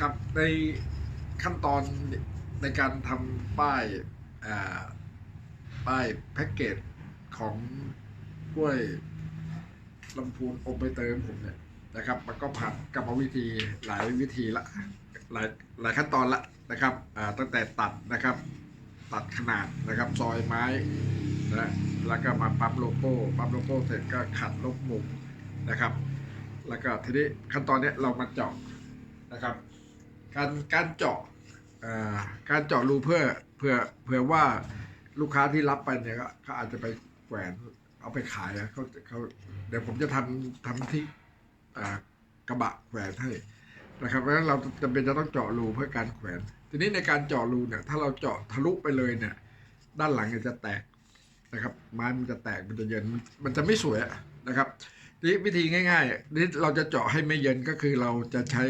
ครับในขั้นตอนในการทำป้ายาป้ายแพ็กเกจของกล้วยลำพูนอบใบเตยของผมเนี่ยนะครับ มันก็ผ่านกรรมวิธีหลายวิธีละหลายหลายขั้นตอนละนะครับตั้งแต่ตัดนะครับ ตัดขนาดนะครับ ซอยไม้นะแล้วก็มาปั๊มโลโก้ปั๊มโลโก้เสร็จก็ขัดลบมุมนะครับ แล้วก็ทีนี้ขั้นตอนเนี้ยเรามาเจาะนะครับ การการเจาะการเจาะรูเพื่อเพื่อเพื่อว่าลูกค้าที่รับไปเนี่ยก็เขาอาจจะไปแขวนเอาไปขายอะเขาเขาเดี๋ยวผมจะทำทำที่กระบะแขวนให้นะครับเพราะฉะนั้นเราจำเป็นจะต้องเจาะรูเพื่อการแขวน ทีนี้ในการเจาะรูเนี่ยถ้าเราเจาะทะลุไปเลยเนี่ย ด้านหลังเนี่ยจะแตกนะครับไม้มันจะแตกมันจะเย็นมันจะไม่สวยนะครับทีนี้วิธีง่ายๆนี่เราจะเจาะให้ไม่เย็นก็คือเราจะใช้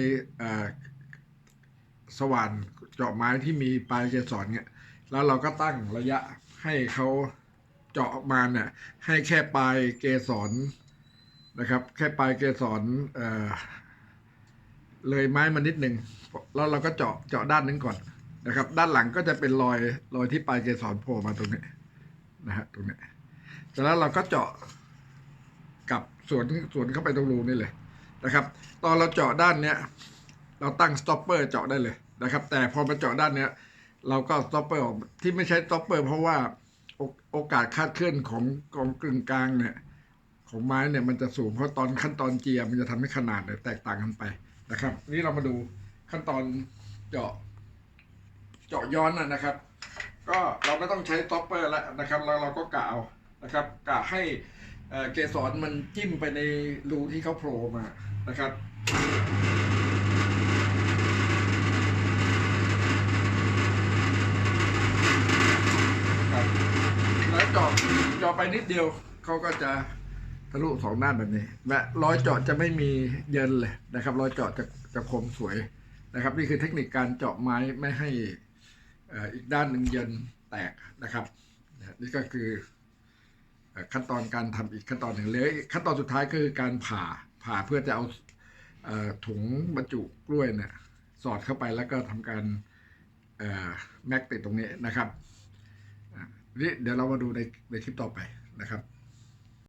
สว่านเจาะไม้ที่มีปลายเกสรเนี่ยแล้วเราก็ตั้งระยะให้เขาเจาะออกมาเนี่ยให้แค่ปลายเกสรนะครับ แค่ปลายเกสรเเลยไม้มานิดหนึ่งแล้วเราก็เจาะเจาะด้านนึงก่อนนะครับ ด้านหลังก็จะเป็นรอยรอยที่ปลายเกสรโผล่มาตรงนี้นะฮะตรงนี้จากนั้นเราก็เจาะกับสวนสวนเข้าไปตรงรูนี่เลยนะครับ ตอนเราเจาะด้านเนี้ย เราตั้งสต็อปเปอร์เจาะได้เลย นะครับ แต่พอมาเจาะด้านเนี้ย เราก็สต็อปเปอร์ออกที่ไม่ใช้สต็อปเปอร์เพราะว่าโอกาสคาดเคลื่อนของกองกึ่งกลางเนี่ย ของไม้เนี่ยมันจะสูงเพราะตอนขั้นตอนเจียมันจะทำให้ขนาดเนี่ยแตกต่างกันไปนะครับ นี่เรามาดูขั้นตอนเจาะ เจาะย้อนนะนะครับ ก็เราไม่ต้องใช้สต็อปเปอร์แล้วนะครับแล้วเราก็กะเอานะครับกะให้เกสรมันจิ้มไปในรูที่เขาโผล่มานะครับแล้ว เจาะเจาะไปนิดเดียวเขาก็จะทะลุสองด้านแบบนี้และรอยเจาะจะไม่มีเยินเลยนะครับรอยเจาะจะจะคมสวยนะครับ นี่คือเทคนิคการเจาะไม้ไม่ให้อีกด้านหนึ่งเยินแตกนะครับนี่ก็คือขั้นตอนการทำอีกขั้นตอนหนึ่งเลยขั้นตอนสุดท้ายก็คือการผ่าผ่าเพื่อจะเอาถุงบรรจุกล้วยเนี่ยสอดเข้าไปแล้วก็ทำการแม็กติดตรงนี้นะครับ นี่เดี๋ยวเรามาดูในในคลิปต่อไปนะครับ